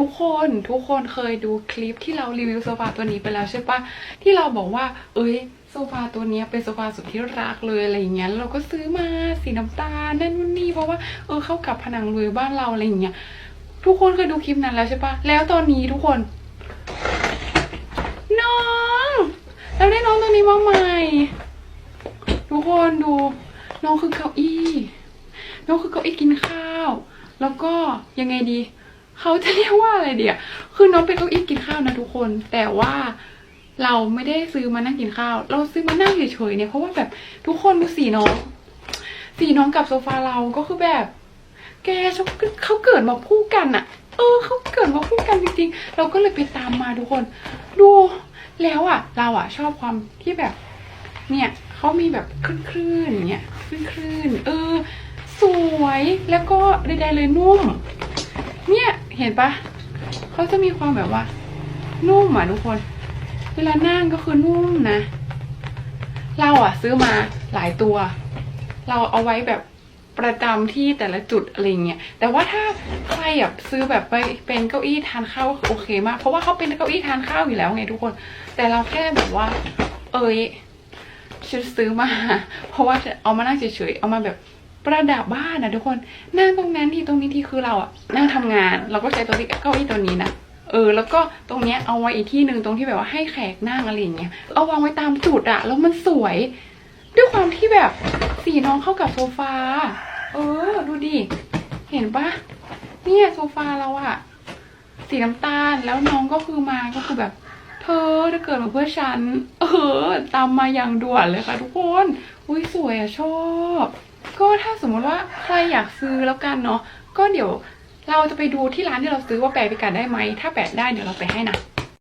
ทุกคนทุกคนเคยดูคลิปที่เรารีวิวโซฟาตัวนี้ไปแล้วใช่ปะที่เราบอกว่า เอ้ยโซฟาตัวนี้เป็นโซฟาสุดที่รักเลยอะไรอย่างเงี้ยเราก็ซื้อมาสีน้ำตาลนั่นนู่นนี่เพราะว่าเออเข้ากับผนังเรือยบ้านเราอะไรอย่างเงี้ยทุกคนเคยดูคลิปนั้นแล้วใช่ปะแล้วตอนนี้ทุกคน น้องเราได้น้องตัวนี้มาใหม่ ทุกคนดู น้องคือเก้าอี้ น้องคือเก้าอี้กินข้าว แล้วก็ยังไงดี เขาจะเรียกว่าอะไรเดียคือน้องเป็นเก้าอี้กินข้าวนะทุกคน แต่ว่าเราไม่ได้ซื้อมานั่งกินข้าว เราซื้อมานั่งเฉยๆเนี่ยเพราะว่าแบบทุกคนดูสีน้อง สีน้องกับโซฟาเราก็คือแบบ แกเขาเขาเกิดมาคู่กันอะเออเขาเกิดมาคู่กันจริงๆ เราก็เลยไปตามมาทุกคน ดูแล้วอะเราอะชอบความที่แบบ เนี่ยเขามีแบบคลื่นๆเนี่ยคลื่นๆเออ สวยแล้วก็ใดๆเลยนุ่ม เนี่ยเห็นปะเขาจะมีความแบบว่า นุ่มอะทุกคน เวลานั่งก็คือนุ่มนะ เราอะซื้อมาหลายตัว เราเอาไว้แบบประจำที่แต่ละจุดอะไรเงี้ย แต่ว่าถ้าใครแบบซื้อแบบไปเป็นเก้าอี้ทานข้าวก็คือโอเคมาก เพราะว่าเขาเป็นเก้าอี้ทานข้าวอยู่แล้วไงทุกคน แต่เราแค่แบบว่า เอ้ยฉันซื้อมา เพราะว่าเอามานั่งเฉยๆ เอามาแบบ ประดับบ้านนะทุกคนนั่งตรงนั้นที่ตรงนี้ที่คือเราอะนั่งทำงาน เราก็ใช้ตัวที่เก้าอี้ตัวนี้นะเออแล้วก็ตรงเนี้ยเอาไว้อีกที่หนึ่งตรงที่แบบว่าให้แขกนั่งอะไรอย่างเงี้ยเอาวางไว้ตามจุดอะแล้วมันสวย ด้วยความที่แบบสีน้องเข้ากับโซฟาเออ ดูดิเห็นปะเนี่ยโซฟาเราอะสีน้ำตาลแล้วน้องก็คือมาก็คือแบบ เธอถ้าเกิดมาเพื่อฉัน เออ ตามมาอย่างด่วนเลยค่ะทุกคน อุ้ยสวยอะชอบ ก็ถ้าสมมติว่าใครอยากซื้อแล้วกันเนาะก็เดี๋ยวเราจะไปดูที่ร้านที่เราซื้อว่าแปะพิกัดได้ไหม ถ้าแปะได้เดี๋ยวเราไปให้นะ